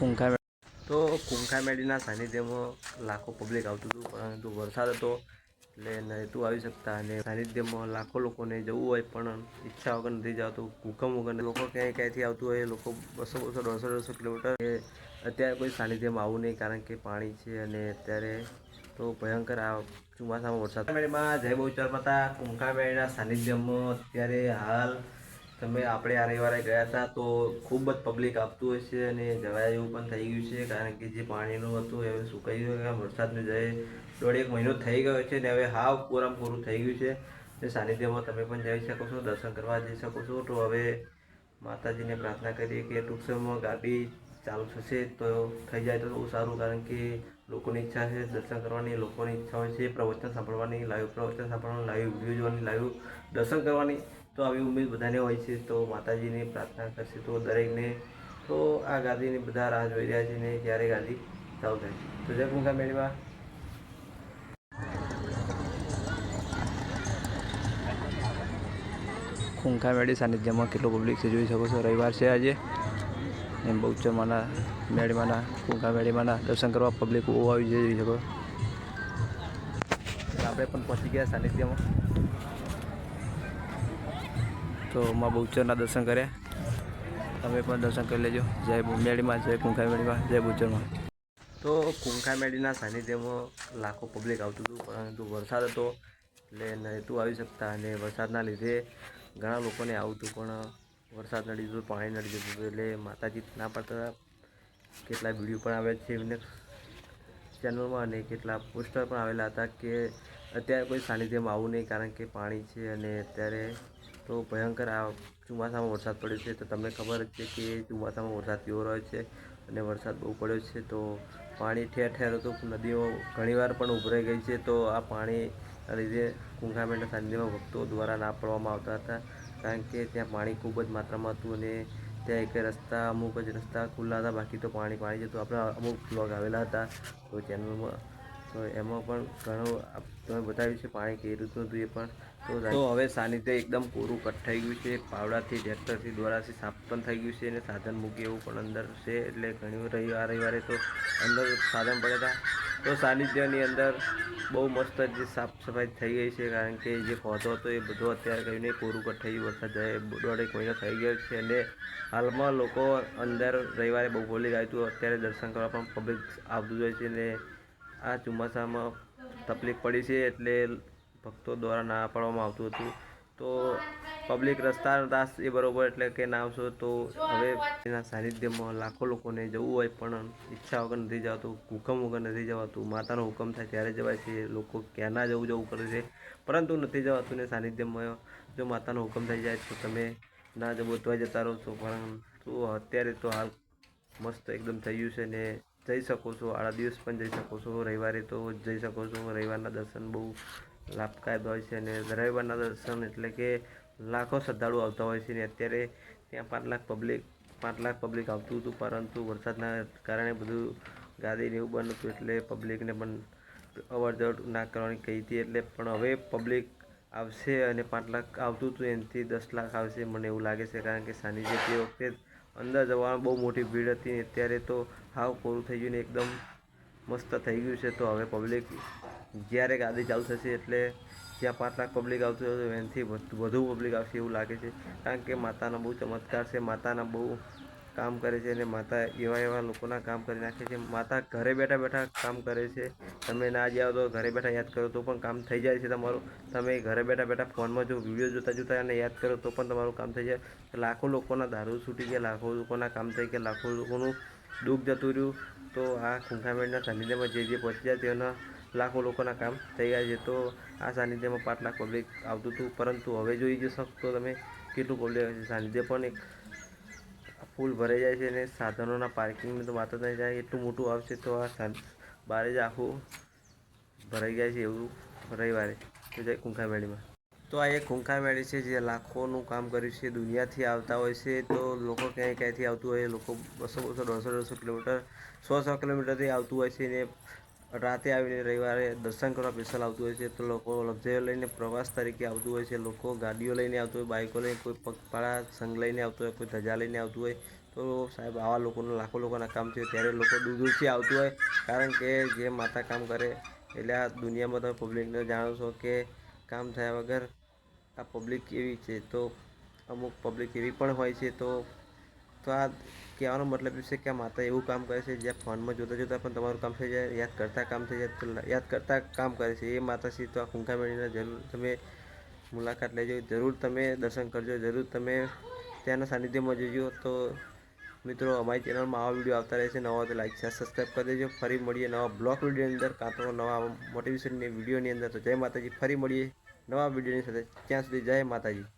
ખૂંખા તો કુંખા મેડીના સાનિધ્યમાં લાખો પબ્લિક આવતું હતું, પરંતુ વરસાદ હતો એટલે નહોતું આવી શકતા અને સાનિધ્યમાં લાખો લોકોને જવું હોય પણ ઈચ્છા વગર નથી જતું. ભૂકંપ વગર લોકો ક્યાંય ક્યાંયથી આવતું હોય લોકો બસો બસો, દોઢસો દોઢસો કિલોમીટર એ અત્યારે કોઈ સાનિધ્યમાં આવું નહીં, કારણ કે પાણી છે અને અત્યારે તો ભયંકર આ ચોમાસામાં વરસાદ. મેળીમાં જય બહુચર માતા કુંખા મેળીના સાનિધ્યમાં અત્યારે હાલ તમે આપણે આ રવિવારે ગયા હતા તો ખૂબ જ પબ્લિક આપતું હોય છે અને જવાય એવું પણ થઈ ગયું છે, કારણ કે જે પાણીનું હતું એ સુકાઈ ગયું વરસાદને જઈ દોઢ એક મહિનો થઈ ગયો છે ને હવે હાવ પૂરામ પૂરું થઈ ગયું છે. ને સાનિધ્યમાં તમે પણ જઈ શકો છો, દર્શન કરવા જઈ શકો છો. તો હવે માતાજીને પ્રાર્થના કરીએ કે ટૂંક સમયમાં ગાડી ચાલુ થશે તો થઈ જાય તો બહુ સારું, કારણ કે લોકોની ઈચ્છા છે દર્શન કરવાની, લોકોની ઈચ્છા હોય છે પ્રવચન સાંભળવાની લાઈવ પ્રવચન સાંભળવાની લાઈવ વીડિયો જોવાની લાઈવ દર્શન કરવાની. તો આવી ઉમેદ બધાને હોય છે, તો માતાજીની પ્રાર્થના કરશે, તો દરેકને, તો આ ગાદીને બધા રાહ જોઈ રહ્યા છે ને ક્યારે ગાદી ચાલુ થાય તો જય કુંકા મેળીમાં ખૂંખા મેળી સાનિધ્યમાં કેટલું પબ્લિક છે જોઈ શકો છો, રવિવાર છે આજે. એમ ચમાના ખૂંખા મેળીમાંના દર્શન કરવા પબ્લિક બહુ આવી જોઈ શકો આપણે પણ પહોંચી ગયા સાનિધ્યમાં. તો માં બહુચરના દર્શન કર્યા. તમે પણ દર્શન કરી લેજો. જય મેળીમાં, જય કુંખા મેળીમાં જય બહુચરમાં. તો કુંખા મેળીના સાનિધ્યમાં લાખો પબ્લિક આવતું હતું, પરંતુ વરસાદ હતો એટલે નહોતું આવી શકતા અને વરસાદના લીધે ઘણા લોકોને આવતું પણ વરસાદ નડી જતું પાણી નડી જતું એટલે માતાજી ના પડતા કેટલા વીડિયો પણ આવ્યા છે એમને ચેનલમાં અને કેટલા પોસ્ટર પણ આવેલા હતા કે અત્યારે કોઈ સાનિધ્યમાં આવું નહીં, કારણ કે પાણી છે અને અત્યારે તો ભયંકર આ ચોમાસામાં વરસાદ પડ્યો છે. તો તમને ખબર જ છે કે ચોમાસામાં વરસાદ કેવો રહ્યો છે અને વરસાદ બહુ પડ્યો છે. તો પાણી ઠેર ઠેર હતું નદીઓ ઘણીવાર પણ ઉભરાઈ ગઈ છે. તો આ પાણી લીધે કુંખામેન્ટના સાનિધ્યમાં ભક્તો દ્વારા ના પડવામાં આવતા હતા, કારણ કે ત્યાં પાણી ખૂબ જ માત્રામાં હતું અને ત્યાં એક રસ્તા, અમુક જ રસ્તા ખુલ્લા હતા. બાકી તો પાણી પાણી જતું આપણે અમુક બ્લોગ આવેલા હતા. તો ચેનલમાં તો એમાં પણ ઘણું તમે બતાવ્યું છે પાણી કેવી રીતનું હતું એ પણ તો હવે સાનિધ્ય એકદમ કોરું કટ થઈ ગયું છે પાવડાથી ટ્રેક્ટરથી દ્વારાથી સાફ પણ થઈ ગયું છે અને સાધન મૂકી એવું પણ અંદર છે એટલે ઘણી રવિવાર રવિવારે તો અંદર સાધન પડ્યા હતા. તો સાનિધ્યની અંદર બહુ મસ્ત જે સાફ સફાઈ થઈ ગઈ છે કારણ કે જે પહોંચો હતો એ બધો અત્યારે કરીને કોરું કટ થઈ ગયું વરસાદ જાય દોઢ એક મહિનો થઈ ગયો છે અને હાલમાં લોકો અંદર રવિવારે બહુ બોલી ગયું હતું અત્યારે દર્શન કરવા પણ પબ્લિક આવતું જ હોય છે અને આ ચોમાસામાં તકલીફ પડી છે એટલે ભક્તો દ્વારા ના પાડવામાં આવતું હતું. તો પબ્લિક રસ્તા દાસ એ બરોબર એટલે કે ના આવશો તો હવે એના સાનિધ્યમાં લાખો લોકોને જવું હોય પણ ઈચ્છા વગર નથી જવાતું, હુકમ વગર નથી જવાતું, માતાનો હુકમ થાય ત્યારે જવાય છે, લોકો ક્યાં ના જવું જવું કરે છે, પરંતુ નથી જવાતું ને સાનિધ્યમાં જો માતાનો હુકમ થઈ જાય તો તમે ના જવો તો જતા રહો છો. પરંતુ અત્યારે તો હાલ મસ્ત એકદમ થઈ ગયું છે ને જઈ શકો છો, આડા દિવસ પણ જઈ શકો છો. રવિવારે તો જઈ શકો છો. રવિવારના દર્શન બહુ લાભકાયક હોય છે અને રવિવારના દર્શન એટલે કે લાખો શ્રદ્ધાળુ આવતા હોય છે ને અત્યારે ત્યાં પાંચ લાખ પબ્લિક પાંચ લાખ પબ્લિક આવતું હતું, પરંતુ વરસાદના કારણે બધું ને એવું બંધ હતું એટલે પબ્લિકને પણ અવર જવર ના કરવાની કહી હતી એટલે પણ હવે પબ્લિક આવશે અને પાંચ લાખ આવતું હતું, એનાથી દસ લાખ આવશે મને એવું લાગે છે. કારણ કે સાનિધ્ય તે વખતે અંદર જવાનું બહુ મોટી ભીડ હતી ને અત્યારે તો હાવ કોરું થઈ ગયું ને એકદમ મસ્ત થઈ ગયું છે તો હવે પબ્લિક જ્યારે ગાડી ચાલુ થશે એટલે જ્યાં પાંચ લાખ પબ્લિક આવતું હતું એનાથી વધુ પબ્લિક આવશે એવું લાગે છે. કારણ કે માતાનો બહુ ચમત્કાર છે, માતાના બહુ કામ કરે છે અને માતા એવા એવા લોકોના કામ કરી નાખે છે. માતા ઘરે બેઠા બેઠા કામ કરે છે. તમે ના જાઓ તો ઘરે બેઠા યાદ કરો તો પણ કામ થઈ જાય છે તમારું. તમે ઘરે બેઠા બેઠા ફોનમાં જો વીડિયો જોતા જોતા અને યાદ કરો તો પણ તમારું કામ થઈ જાય. લાખો લોકોના દારૂ છૂટી ગયા, લાખો લોકોના કામ થઈ ગયા, લાખો લોકોનું દુઃખ જતું રહ્યું. તો આ ખૂંખામેળના સાનિધ્યમાં જે જે પહોંચી જાય તેના લાખો લોકોના કામ થઈ ગયા છે. તો આ સાનિધ્યમાં પાંચ લાખ પબ્લિક આવતું હતું. પરંતુ હવે જોઈ તો તમે કેટલું પબ્લિક હશે સાનિધ્ય પણ એક ફૂલ ભરાઈ જાય છે અને સાધનોના પાર્કિંગની તો વાત જ નહીં જાય એટલું મોટું આવશે તો આ બારે જ આખું ભરાઈ જાય છે એવું રવિવારે. તો જાય કુંખામેળીમાં. તો આ એક કુંખામેળી છે જે લાખોનું કામ કર્યું છે, દુનિયાથી આવતા હોય છે. તો લોકો ક્યાંય ક્યાંયથી આવતું હોય લોકો બસો બસો, દોઢસો દોઢસો કિલોમીટર, સો સો કિલોમીટરથી આવતું હોય છે ને રાતે આવીને રવિવારે દર્શન કરવા સ્પેશિયલ આવતું હોય છે, તો લોકો લક્ઝરી લઈને પ્રવાસ તરીકે આવતું હોય છે, લોકો ગાડીઓ લઈને આવતું હોય, બાઇકો લઈને, કોઈ પગપાળા સંઘ લઈને આવતું હોય, કોઈ ધજા લઈને આવતું હોય, તો સાહેબ આવા લોકોનું લાખો લોકોના કામ છે, ત્યારે લોકો દૂર દૂરથી આવતું હોય, કારણ કે જે માતા કામ કરે, એટલે આ દુનિયામાં તમે પબ્લિકને જાણો છો કે કામ થયા વગર આ પબ્લિક એવી છે, તો અમુક પબ્લિક એવી પણ હોય છે, તો તો આ કહેવાનો મતલબ એ છે કે માતા એવું કામ કરે છે, જ્યાં ફોનમાં જોતા જોતા પણ તમારું કામ થઈ જાય, યાદ કરતાં કામ થઈ જાય, તો યાદ કરતા કામ કરે છે. એ માતાશ્રી તો આ કુંકા મેળીને જરૂર, તમે મુલાકાત લેજો, જરૂર તમે દર્શન કરજો, જરૂર તમે ત્યાંના સાનિધ્યમાં જજો. તો મિત્રો, અમારી ચેનલમાં આવા વીડિયો આવતા રહેશે નવા તો લાઈક, શેર, સબસ્ક્રાઈબ કરી દેજો. ફરી મળીએ નવા બ્લોગ વિડીયોની અંદર કાં તો નવા મોટિવેશનની વિડીયોની અંદર. તો જય માતાજી. ફરી મળીએ નવા વિડીયોની સાથે. ત્યાં સુધી જય માતાજી.